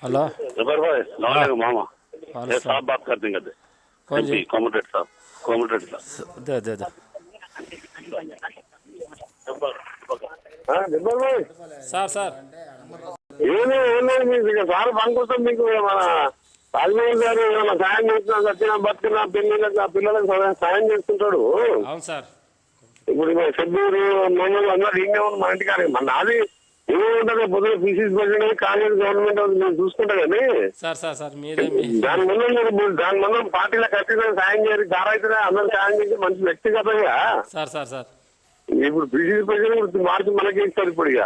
Hello जबर भाई सलाम मामा वालेकुम ये साहब बात करते हैं कहते कौन जी कॉमरेड साहब कॉमरेड साहब दे दे दे జబ్బర్ భాయ్ సార్ సార్ ఏమీ ఏం లేదు మీకు ఇక సార్ పనికొస్తాం మీకు మన రాజమోహన్ గారు ఏమైనా సాయం చేస్తున్నా చచ్చిన బతికిన పిల్లలకు ఆ పిల్లలకు సహాయం- సాయం చేస్తుంటాడు అవును సార్ ఇప్పుడు మన షెడ్యూరు మమ్మల్ని అందరూ ఇంకే ఉంది మన ఇంటికాడ మన నాది ఏముంటుంది? పొద్దున పీసీసీ ప్రెసిడెంట్ కాంగ్రెస్ గవర్నమెంట్ మేము చూసుకుంటా కానీ సార్ సార్ సార్ మీరే మీ దాని ముందు మీరు దాని ముందు పార్టీలో ఖచ్చితంగా సాయం చేయాలి దారైతే అందరూ సాయం చేసి మంచి వ్యక్తిగతంగా. Sir sir sir. ఇప్పుడు బీసీసీ ప్రెసిడెంట్ మార్చి మనకి ఇస్తారు ఇప్పుడు ఇక.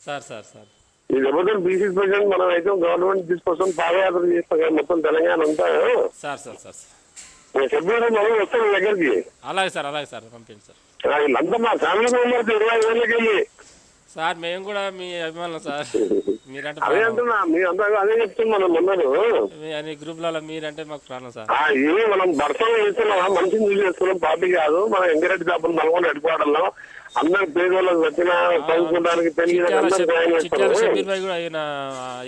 Sir sir sir. ఈ జబర్దస్త్ బీసీసీ ప్రెసిడెంట్ మనం అయితే గవర్నమెంట్ తీసుకొస్తాం పాదయాత్ర చేస్తాం కదా మొత్తం తెలంగాణ అంతా. Sir sir sir. ఫిబ్రవరి మనం వస్తాం దగ్గరికి. అలాగే సార్ అలాగే సార్ పంపించండి సార్. వీళ్ళంతా మా ఫ్యామిలీ మెంబర్స్ ఇరవై ఏళ్ళకి వెళ్ళి సార్ మేము కూడా మీ అభిమానులు సార్. మీరంటే అదే ప్రాణం. అంటున్నా మీ అంతా అదే చెప్తున్నాం మనం మొన్నలు మీ అన్ని గ్రూప్లలో మీరంటే మాకు ప్రాణం సార్. మనం భర్తలు చేస్తున్నాం చూసి చేస్తున్నాం పార్టీ కాదు. మనం ఎంకరెడ్డి కాపులు నల్గొండ హెడ్క్వార్టర్లో అందరు పేదోళ్ళకి వచ్చిన చదువుకోవడానికి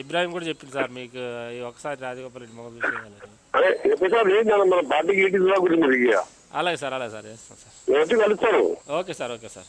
ఇబ్రాహిం కూడా చెప్పింది సార్ మీకు ఒకసారి రాజగోపాల్ రెడ్డి మొగలు అదే ఏంటి మనం పార్టీకి గురించి అలాగే సార్ అలాగే సార్ సార్. కలుస్తాను okay sir okay sir.